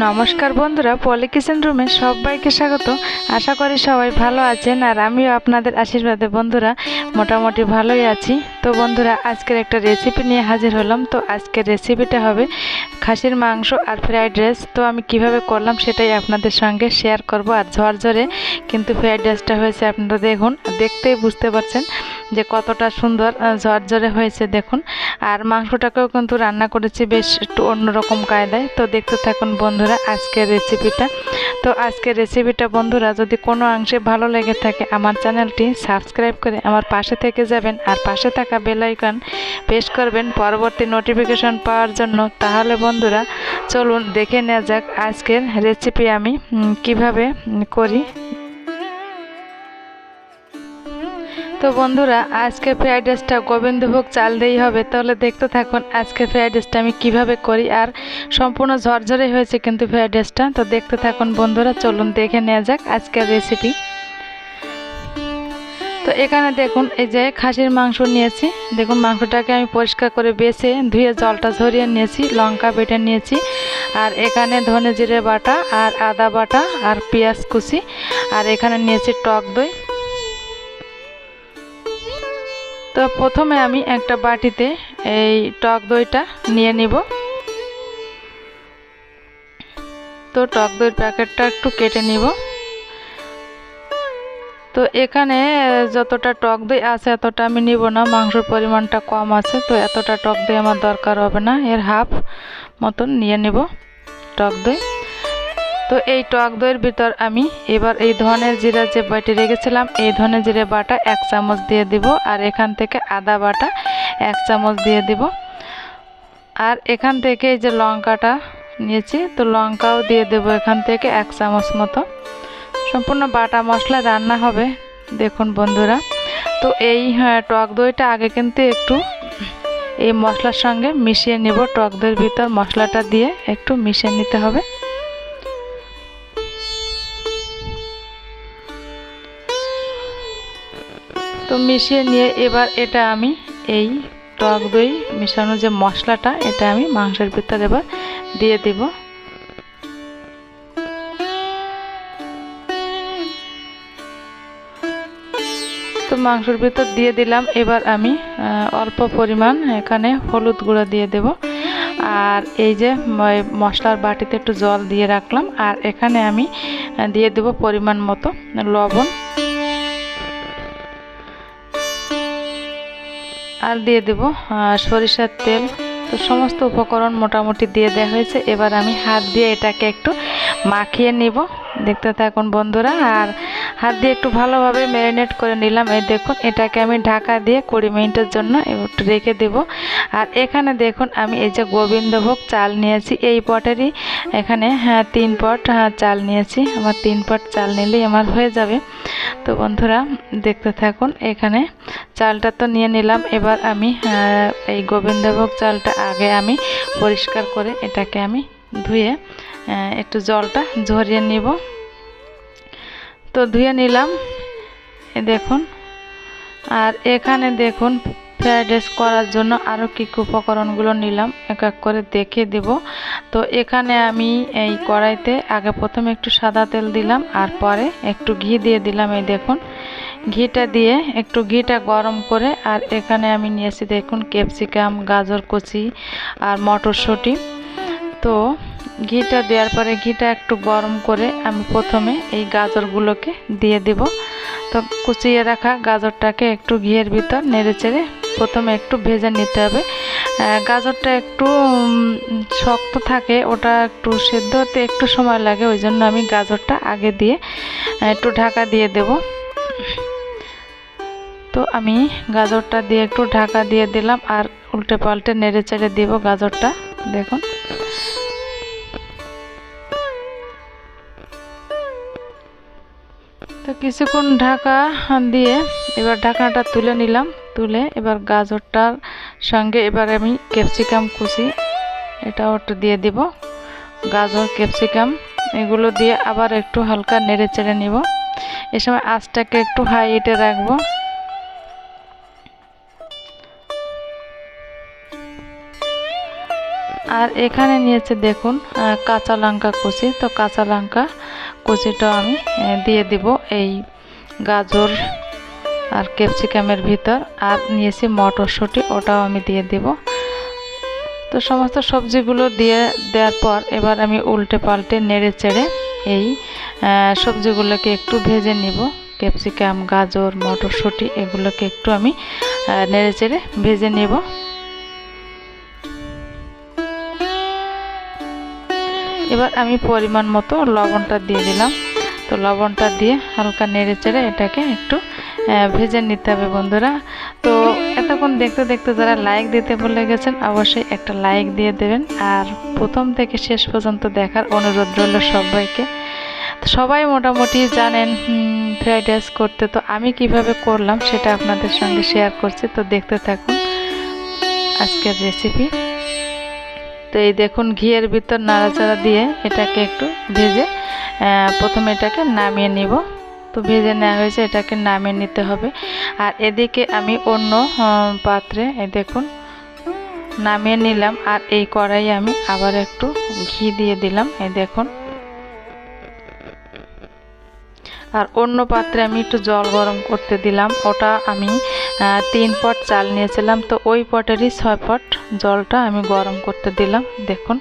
নমস্কার বন্ধুরা, পলি কিচেন রুমে সবাইকে স্বাগত। আশা করি সবাই ভালো আছেন আর আমিও আপনাদের আশীর্বাদে বন্ধুরা, মোটামুটি ভালোই আছি। তো বন্ধুরা, আজকের একটা রেসিপি নিয়ে হাজির হলাম। তো আজকের রেসিপিটা হবে খাসির মাংস আর ফ্রাইড রাইস তো আমি কীভাবে করলাম সেটাই আপনাদের সঙ্গে শেয়ার করব। আর ঝরঝরে কিন্তু ফ্রাইড রাইসটা হয়েছে আপনারা দেখুন, দেখতেই বুঝতে পারছেন। যে কতটা সুন্দর ঝরঝরে হয়েছে দেখুন। আর মাংসটাকেও কিন্তু রান্না করেছি বেশ একটু অন্যরকম কায়দায়। তো দেখতে থাকুন বন্ধুরা আজকের রেসিপিটা তো আজকের রেসিপিটা বন্ধুরা যদি কোনো অংশে ভালো লেগে থাকে আমার চ্যানেলটি সাবস্ক্রাইব করে আমার পাশে থেকে যাবেন আর পাশে থাকা বেল আইকন প্রেস করবেন পরবর্তী নোটিফিকেশন পাওয়ার জন্য। তাহলে বন্ধুরা চলুন দেখে নেওয়া যাক আজকের রেসিপি আমি কীভাবে করি। তো বন্ধুরা, আজকে ফ্রাইড রাইসটা গোবিন্দভোগ চাল দিয়েই হবে। তাহলে দেখতে থাকুন আজকে ফ্রাইড রাইসটা আমি কীভাবে করি আর সম্পূর্ণ ঝরঝরে হয়েছে কিন্তু ফ্রাইড রাইসটা তো দেখতে থাকুন বন্ধুরা, চলুন দেখে নেওয়া যাক আজকের রেসিপি তো এখানে দেখুন, এই যে খাসির মাংস নিয়েছি। দেখুন, মাংসটাকে আমি পরিষ্কার করে বেছে ধুয়ে জলটা ঝরিয়ে নিয়েছি, লঙ্কা বেটে নিয়েছি। আর এখানে ধনে জিরে বাটা আর আদা বাটা আর পেঁয়াজ কুচি। আর এখানে নিয়েছি টক দই। তো প্রথমে আমি একটা বাটিতে এই টক দইটা নিয়ে নিব। তো টক দইয়ের প্যাকেটটা একটু কেটে নিব। তো এখানে যতটা টক দই আছে এতটা আমি নিব না, মাংসের পরিমাণটা কম আছে, তো এতটা টক দই আমার দরকার হবে না। এর হাফ মতন নিয়ে নেব টক দই। তো এই টক দইয়ের ভিতর আমি এবার এই ধনে জিরা যে বাটি রেখেছিলাম এই ধনে জিরে বাটা এক চামচ দিয়ে দিব আর এখান থেকে আদা বাটা এক চামচ দিয়ে দিব। আর এখান থেকে এই যে লঙ্কাটা নিয়েছি তো লঙ্কাও দিয়ে দেব এখান থেকে এক চামচ মতো। সম্পূর্ণ বাটা মশলা রান্না হবে দেখুন বন্ধুরা। তো এই হ্যাঁ, টক দইটা আগে কিন্তু একটু এই মশলার সঙ্গে মিশিয়ে নেব টক দইয়ের ভিতর মশলাটা দিয়ে একটু মিশিয়ে নিতে হবে। তো মিশিয়ে নিয়ে এবার এটা আমি এই টক দই মেশানো যে মশলাটা, এটা আমি মাংসের ভিতর এবার দিয়ে দেব। তো মাংসের ভিতর দিয়ে দিলাম। এবার আমি অল্প পরিমাণ এখানে হলুদ গুঁড়ো দিয়ে দেব। আর এই যে মশলার বাটিতে একটু জল দিয়ে রাখলাম। আর এখানে আমি দিয়ে দেব পরিমাণ মতো লবণ। আর দিয়ে দেব সরিষার তেল। তো সমস্ত উপকরণ মোটামুটি দিয়ে দেওয়া হয়েছে। এবার আমি হাত দিয়ে এটাকে একটু মাখিয়ে নিব। দেখতে থাকুন বন্ধুরা। আর হাত দিয়ে একটু ভালোভাবে ম্যারিনেট করে নিলাম। এই দেখুন এটাকে আমি ঢাকা দিয়ে কুড়ি মিনিটের জন্য একটু রেখে দেব। আর এখানে দেখুন আমি এই যে গোবিন্দভোগ চাল নিয়েছি। এই পটেরই এখানে হ্যাঁ তিন পট হ্যাঁ, চাল নিয়েছি। আমার তিন পট চাল নিলেই আমার হয়ে যাবে। তো বন্ধুরা দেখতে থাকুন এখানে চালটা তো নিয়ে নিলাম। এবার আমি এই গোবিন্দভোগ চালটা আগে আমি পরিষ্কার করে এটাকে আমি ধুয়ে একটু জলটা ঝরিয়ে নিব। তো ধুয়ে নিলাম। দেখুন। আর এখানে দেখুন, ফ্রাইড রাইস করার জন্য আরও কী কী উপকরণগুলো নিলাম, এক এক করে দেখে দেব। তো এখানে আমি এই কড়াইতে আগে প্রথমে একটু সাদা তেল দিলাম, আর পরে একটু ঘি দিয়ে দিলাম, এই দেখুন। ঘিটা দিয়ে একটু ঘিটা গরম করে, আর এখানে আমি নিয়েছি দেখুন, ক্যাপসিকাম, গাজর কচি আর মটরশুঁটি। তো ঘিটা দেওয়ার পরে ঘিটা একটু গরম করে আমি প্রথমে এই গাজরগুলোকে দিয়ে দেব। তো কুচিয়ে রাখা গাজরটাকে একটু ঘিয়ের ভিতর নেড়ে চেড়ে প্রথমে একটু ভেজে নিতে হবে। গাজরটা একটু শক্ত থাকে, ওটা একটু সেদ্ধ হতে একটু সময় লাগে, ওই জন্য আমি গাজরটা আগে দিয়ে একটু ঢাকা দিয়ে দেব। তো আমি গাজরটা দিয়ে একটু ঢাকা দিয়ে দিলাম আর উল্টে পাল্টে নেড়ে চেড়ে দিব গাজরটা। দেখুন। তো কিছুক্ষণ ঢাকা দিয়ে এবার ঢাকনাটা তুলে নিলাম, তুলে এবার গাজরটার সঙ্গে এবার আমি ক্যাপসিকাম কুচি এটাও একটু দিয়ে দিব। গাজর, ক্যাপসিকাম এগুলো দিয়ে আবার একটু হালকা নেড়ে চেড়ে নিব। এ সময় আঁচটাকে একটু হাই হিটে রাখব। আর এখানে নিয়েছে দেখুন কাঁচা লঙ্কা কুচি। তো কাঁচা লঙ্কা কুচিটা আমি দিয়ে দিব এই গাজর আর ক্যাপসিকামের ভিতর। আর নিয়েছি মটরশুঁটি, ওটাও আমি দিয়ে দিব। তো সমস্ত সবজিগুলো দিয়ে দেওয়ার পর এবার আমি উল্টে পাল্টে নেড়ে চেড়ে এই সবজিগুলোকে একটু ভেজে নিব। ক্যাপসিকাম, গাজর, মটরশুঁটি, এগুলোকে একটু আমি নেড়ে চেড়ে ভেজে নেব। এবার আমি পরিমাণ মতো লবণটা দিয়ে দিলাম। তো লবণটা দিয়ে হালকা নেড়ে চেড়ে এটাকে একটু ভেজে নিতে হবে বন্ধুরা। তো এতক্ষণ দেখতে দেখতে যারা লাইক দিতে ভুলে গেছেন, অবশ্যই একটা লাইক দিয়ে দেবেন। আর প্রথম থেকে শেষ পর্যন্ত দেখার অনুরোধ রইল সবাইকে। সবাই মোটামুটি জানেন ফ্রাইড রাইস করতে তো আমি কীভাবে করলাম সেটা আপনাদের সঙ্গে শেয়ার করছি। তো দেখতে থাকুন আজকের রেসিপি তো এই দেখুন ঘিয়ের ভিতর নাড়াচাড়া দিয়ে এটাকে একটু ভেজে প্রথমে এটাকে নামিয়ে নিব। তো ভেজে নেওয়া হয়েছে, এটাকে নামিয়ে নিতে হবে। আর এদিকে আমি অন্য পাত্রে এই দেখুন নামিয়ে নিলাম। আর এই কড়াই আমি আবার একটু ঘি দিয়ে দিলাম, এই দেখুন। আর অন্য পাত্রে আমি একটু জল গরম করতে দিলাম। ওটা আমি তিন পট চাল নিয়েছিলাম। তো ওই পটেরই ছয় পট জলটা আমি গরম করতে দিলাম, দেখুন।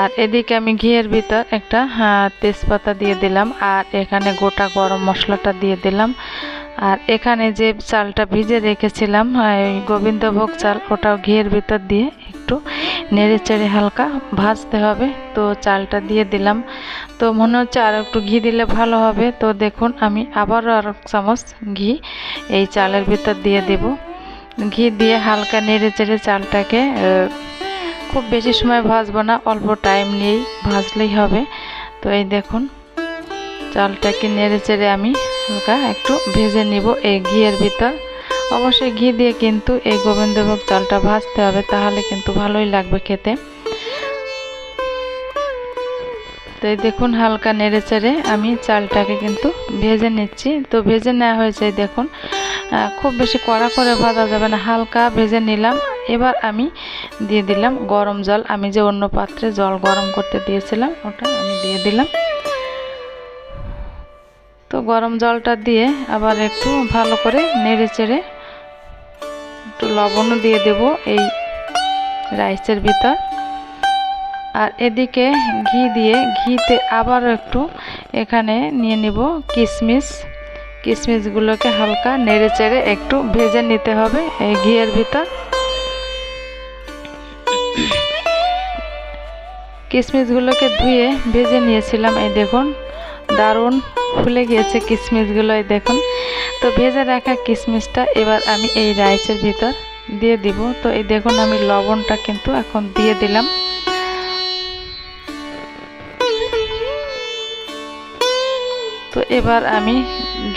আর এদিকে আমি ঘিয়ের ভিতর একটা তেজপাতা দিয়ে দিলাম আর এখানে গোটা গরম মশলাটা দিয়ে দিলাম। আর এখানে যে চালটা ভিজে রেখেছিলাম গোবিন্দভোগ চাল, ওটাও ঘিয়ের ভিতর দিয়ে একটু নেড়ে চেড়ে হালকা ভাজতে হবে। তো চালটা দিয়ে দিলাম। তো মনে হচ্ছে আর একটু ঘি দিলে ভালো হবে। তো দেখুন, আমি আবারও আর চামচ ঘি এই চালের ভিতর দিয়ে দেব। ঘি দিয়ে হালকা নেড়ে চেড়ে চালটাকে খুব বেশি সময় ভাজবো না, অল্প টাইম নিয়েই ভাজলেই হবে। তো এই দেখুন, চালটাকে নেড়ে চেড়ে আমি হালকা একটু ভেজে নিব এই ঘিয়ের ভিতর। অবশ্যই ঘি দিয়ে কিন্তু এই গোবিন্দভোগ চালটা ভাজতে হবে, তাহলে কিন্তু ভালোই লাগবে খেতে। তো এই দেখুন হালকা নেড়ে চেড়ে আমি চালটাকে কিন্তু ভেজে নিচ্ছি। তো ভেজে নেওয়া হয়েছে দেখুন খুব বেশি কড়া করে ভাজা যাবে না, হালকা ভেজে নিলাম। এবার আমি দিয়ে দিলাম গরম জল, আমি যে অন্য পাত্রে জল গরম করতে দিয়েছিলাম, ওটা আমি দিয়ে দিলাম। তো গরম জলটা দিয়ে আবার একটু ভালো করে নেড়ে চেড়ে একটু লবণও দিয়ে দেব এই রাইসের ভিতর। আর এদিকে ঘি দিয়ে, ঘিতে আবার একটু এখানে নিয়ে নিব কিশমিশ। কিশমিশগুলোকে হালকা নেড়ে চেড়ে একটু ভেজে নিতে হবে এই ঘিয়ের ভিতর। কিশমিশগুলোকে ধুয়ে ভেজে নিয়েছিলাম, এই দেখুন। দারুণ ফুলে গিয়েছে কিশমিশগুলো এই দেখুন। তো ভেজে রাখা কিশমিশটা এবার আমি এই রাইসের ভিতর দিয়ে দিব। তো এই দেখুন আমি লবণটা কিন্তু এখন দিয়ে দিলাম। তো এবার আমি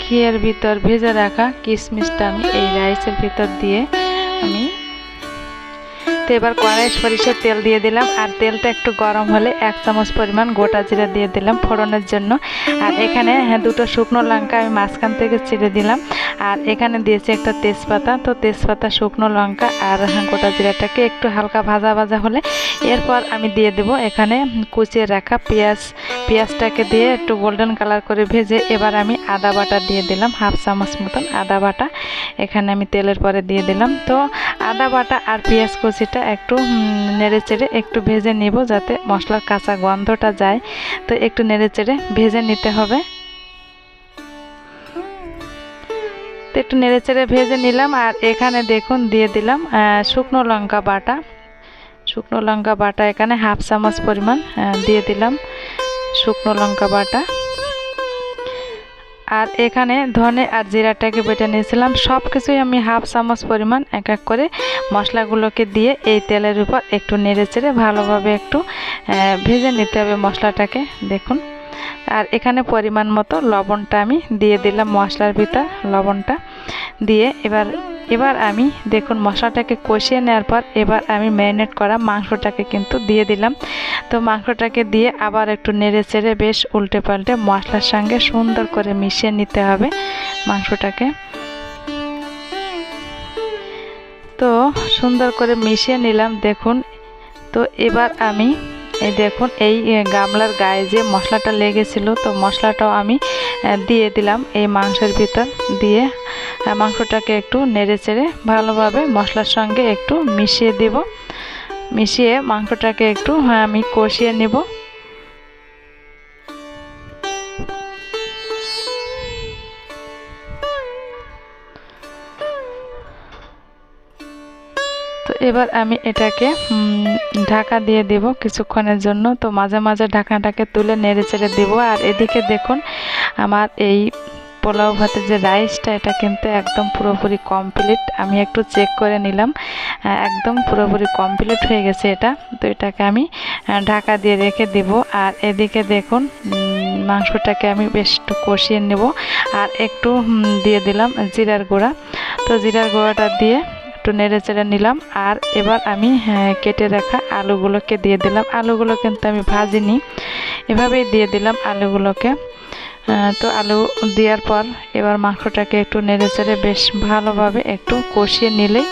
ঘিয়ের ভিতর ভেজে রাখা কিশমিশটা আমি এই রাইসের ভিতর দিয়ে আমি তো এবার কড়াই সরিষার তেল দিয়ে দিলাম। আর তেলটা একটু গরম হলে এক চামচ পরিমাণ গোটা জিরা দিয়ে দিলাম ফোড়নের জন্য। আর এখানে হ্যাঁ দুটো শুকনো লঙ্কা আমি মাঝখান থেকে ছিঁড়ে দিলাম। আর এখানে দিয়েছি একটা তেজপাতা। তো তেজপাতা, শুকনো লঙ্কা আর গোটা জিরাটাকে একটু হালকা ভাজা ভাজা হলে এরপর আমি দিয়ে দেব এখানে কুচিয়ে রাখা পেঁয়াজ। পেঁয়াজটাকে দিয়ে একটু গোল্ডেন কালার করে ভেজে এবার আমি আদা বাটা দিয়ে দিলাম, হাফ চামচ মতন আদা বাটা। এখানে আমি তেলের পরে দিয়ে দিলাম। তো আদা বাটা আর পেঁয়াজ কুচিটা একটু নেড়ে চেড়ে একটু ভেজে নিব যাতে মশলার কাঁচা গন্ধটা যায়। তো একটু নেড়ে চেড়ে ভেজে নিতে হবে। তো একটু নেড়ে চেড়ে ভেজে নিলাম। আর এখানে দেখুন দিয়ে দিলাম শুকনো লঙ্কা বাটা। শুকনো লঙ্কা বাটা এখানে হাফ চামচ পরিমাণ দিয়ে দিলাম শুকনো লঙ্কা বাটা। আর এখানে ধনে আর জিরাটাকে বেটে নিয়েছিলাম। সব কিছুই আমি হাফ চামচ পরিমাণ এক এক করে মশলাগুলোকে দিয়ে এই তেলের উপর একটু নেড়ে চেড়ে ভালোভাবে একটু ভেজে নিতে হবে মশলাটাকে। দেখুন। আর এখানে পরিমাণ মতো লবণটা আমি দিয়ে দিলাম মশলার ভিতর, লবণটা দিয়ে। এবার এবার আমি দেখুন মশলাটাকে কষিয়ে নেওয়ার পর এবার আমি ম্যারিনেট করা মাংসটাকে কিন্তু দিয়ে দিলাম। তো মাংসটাকে দিয়ে আবার একটু নেড়ে চেড়ে বেশ উল্টে পাল্টে মশলার সঙ্গে সুন্দর করে মিশিয়ে নিতে হবে মাংসটাকে। তো সুন্দর করে মিশিয়ে নিলাম দেখুন। তো এবার আমি এই দেখুন, এই গামলার গায়ে যে মশলাটা লেগেছিল, তো মশলাটাও আমি দিয়ে দিলাম এই মাংসের ভিতর দিয়ে। মাংসটাকে একটু নেড়ে চেড়ে ভালোভাবে মশলার সঙ্গে একটু মিশিয়ে দেব। মিশিয়ে মাংসটাকে একটু আমি কষিয়ে নেব। তো এবার আমি এটাকে ঢাকা দিয়ে দেব কিছুক্ষণের জন্য। তো মাঝে মাঝে ঢাকনাটাকে তুলে নেড়ে চেড়ে দেবো। আর এদিকে দেখুন, আমার এই পোলাও ভাতের যে রাইসটা, এটা কিন্তু একদম পুরোপুরি কমপ্লিট আমি একটু চেক করে নিলাম। একদম পুরোপুরি কমপ্লিট হয়ে গেছে এটা। তো এটাকে আমি ঢাকা দিয়ে রেখে দেব। আর এদিকে দেখুন মাংসটাকে আমি বেশ একটু কষিয়ে নেব। আর একটু দিয়ে দিলাম জিরার গুঁড়া। তো জিরার গুঁড়াটা দিয়ে একটু নেড়ে চেড়ে নিলাম। আর এবার আমি হ্যাঁ, কেটে রাখা আলুগুলোকে দিয়ে দিলাম। আলুগুলো কিন্তু আমি ভাজিনি। এভাবেই দিয়ে দিলাম আলুগুলোকে। তো আলু দেওয়ার পর এবার মাংসটাকে একটু নেড়ে চেড়ে বেশ ভালোভাবে একটু কষিয়ে নিলেই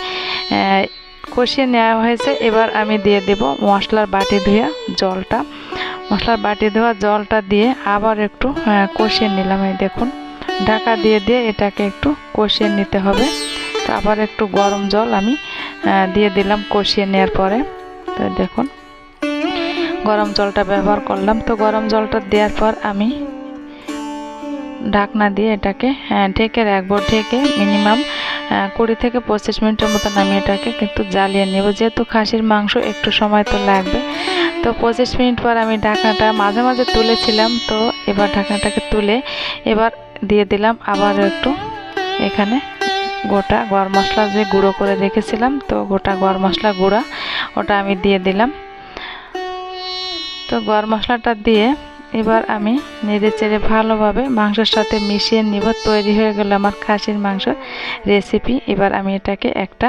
কষিয়ে নেওয়া হয়েছে। এবার আমি দিয়ে দেব মশলার বাটি ধুয়া জলটা। মশলার বাটি ধোয়া জলটা দিয়ে আবার একটু কষিয়ে নিলাম। এই দেখুন ঢাকা দিয়ে দিয়ে এটাকে একটু কষিয়ে নিতে হবে। তো আবার একটু গরম জল আমি দিয়ে দিলাম কষিয়ে নেওয়ার পরে। তো দেখুন, গরম জলটা ব্যবহার করলাম। তো গরম জলটা দেওয়ার পর আমি ঢাকনা দিয়ে এটাকে হ্যাঁ ঢেকে রাখব। ঢেকে মিনিমাম কুড়ি থেকে পঁচিশ মিনিটের মতন আমি এটাকে কিন্তু জ্বালিয়ে নেব। যেহেতু খাসির মাংস একটু সময় তো লাগবে। তো পঁচিশ মিনিট পর আমি ঢাকনাটা মাঝে মাঝে তুলেছিলাম। তো এবার ঢাকনাটাকে তুলে এবার দিয়ে দিলাম। আবার একটু এখানে গোটা গরম মশলা যে গুঁড়ো করে রেখেছিলাম, তো গোটা গরম মশলা গুঁড়া ওটা আমি দিয়ে দিলাম। তো গরম মশলাটা দিয়ে এবার আমি নেড়ে চেড়ে ভালোভাবে মাংসের সাথে মিশিয়ে নিব। তৈরি হয়ে গেল আমার খাসির মাংস রেসিপি। এবার আমি এটাকে একটা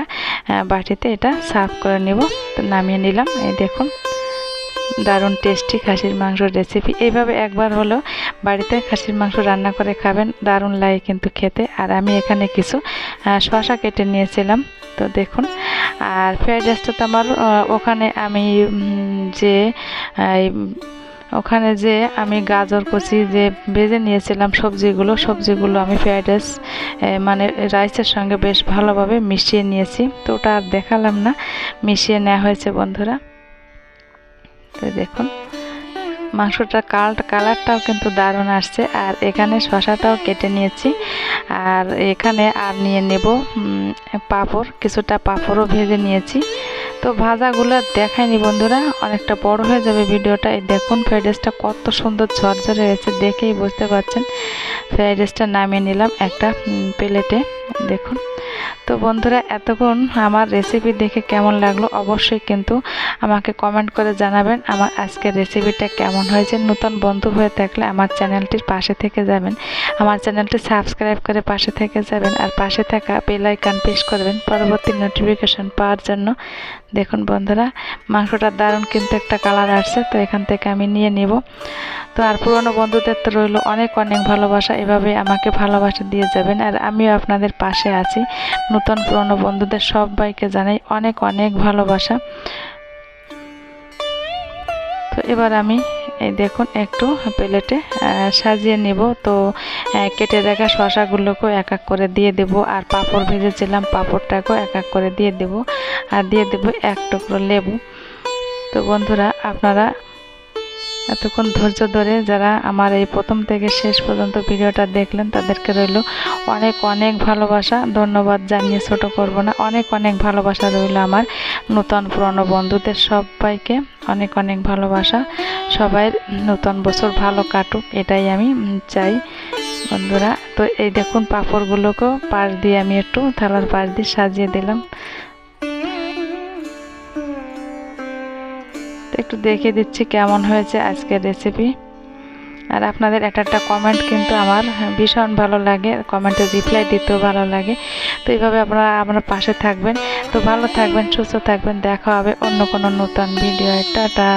বাটিতে এটা সার্ভ করে নেব। তো নামিয়ে নিলাম। এই দেখুন দারুণ টেস্টি খাসির মাংসর রেসিপি এইভাবে একবার হলো বাড়িতে খাসির মাংস রান্না করে খাবেন, দারুণ লাগে কিন্তু খেতে। আর আমি এখানে কিছু শশা কেটে নিয়েছিলাম, তো দেখুন। আর ফ্রাইড রাইসটা তো আমার ওখানে আমি যে ওখানে যে আমি গাজর কচি যে ভেজে নিয়েছিলাম সবজিগুলো সবজিগুলো আমি ফ্রাইড রাইস মানে রাইসের সঙ্গে বেশ ভালোভাবে মিশিয়ে নিয়েছি। তো ওটা আর দেখালাম না, মিশিয়ে নেওয়া হয়েছে বন্ধুরা। তো দেখুন। মাংসটার কালারটা কালারটাও কিন্তু দারুণ আসছে। আর এখানে শশাটাও কেটে নিয়েছি। আর এখানে আর নিয়ে নেব পাঁপড়। কিছুটা পাঁপড়ও ভেজে নিয়েছি। তো ভাজাগুলো দেখায়নি বন্ধুরা, অনেকটা বড় হয়ে যাবে ভিডিওটা। এই দেখুন, ফ্রাইড রাইসটা কত সুন্দর ঝরঝরে হয়েছে, দেখেই বুঝতে পারছেন। ফ্রাইড রাইসটা নামিয়ে নিলাম একটা প্লেটে। দেখুন। তো বন্ধুরা, এতক্ষণ আমার রেসিপি দেখে কেমন লাগল অবশ্যই কিন্তু আমাকে কমেন্ট করে জানাবেন আমার আজকের রেসিপিটা কেমন হয়েছে। নতুন বন্ধু হয়ে থাকলে আমার চ্যানেলটির পাশে থেকে যাবেন। আমার চ্যানেলটি সাবস্ক্রাইব করে পাশে থেকে যাবেন আর পাশে থাকা বেলাইকান প্রেস করবেন। পরবর্তী নোটিফিকেশন পাওয়ার জন্য দেখুন বন্ধুরা, মাংসটা দারুণ কিন্তু একটা কালার আসছে, তো এখান থেকে আমি নিয়ে নিব। তো আর পুরনো বন্ধুদের তো রইল অনেক অনেক ভালোবাসা, এভাবে আমাকে ভালোবাসা দিয়ে যাবেন। আর আমিও আপনাদের পাশে আছি, নতুন পুরনো বন্ধুদের সবাইকে জানাই অনেক অনেক ভালোবাসা। তো এবার আমি দেখুন, একটু প্লেটে সাজিয়ে নেব। তো কেটে রাখা শশাগুলোকেও এক এক করে দিয়ে দেব। আর পাঁপড় ভেজেছিলাম, পাঁপড়টাকেও এক এক করে দিয়ে দেব। আর দিয়ে দেব এক টুকরো লেবু। তো বন্ধুরা, আপনারা এতক্ষণ ধৈর্য ধরে যারা আমার এই প্রথম থেকে শেষ পর্যন্ত ভিডিওটা দেখলেন, তাদেরকে রইল অনেক অনেক ভালোবাসা। ধন্যবাদ জানিয়ে ছোট করব না, অনেক অনেক ভালোবাসা রইল আমার নতুন পুরনো বন্ধুদের সবাইকে। অনেক অনেক ভালোবাসা, সবাই নতুন বছর ভালো কাটুক, এটাই আমি চাই বন্ধুরা। তো এই দেখুন পাঁপড়গুলোকেও পাশ দিয়ে আমি একটু থালার পাশ দিয়ে সাজিয়ে দিলাম। একটু দেখে দিচ্ছি কেমন হয়েছে আজকের রেসিপি আর আপনাদের একটা একটা কমেন্ট কিন্তু আমার ভীষণ ভালো লাগে। কমেন্টে রিপ্লাই দিতেও ভালো লাগে। তো এইভাবে আপনারা আমার পাশে থাকবেন। তো ভালো থাকবেন, সুস্থ থাকবেন। দেখা হবে অন্য কোনো নতুন ভিডিও টাটা।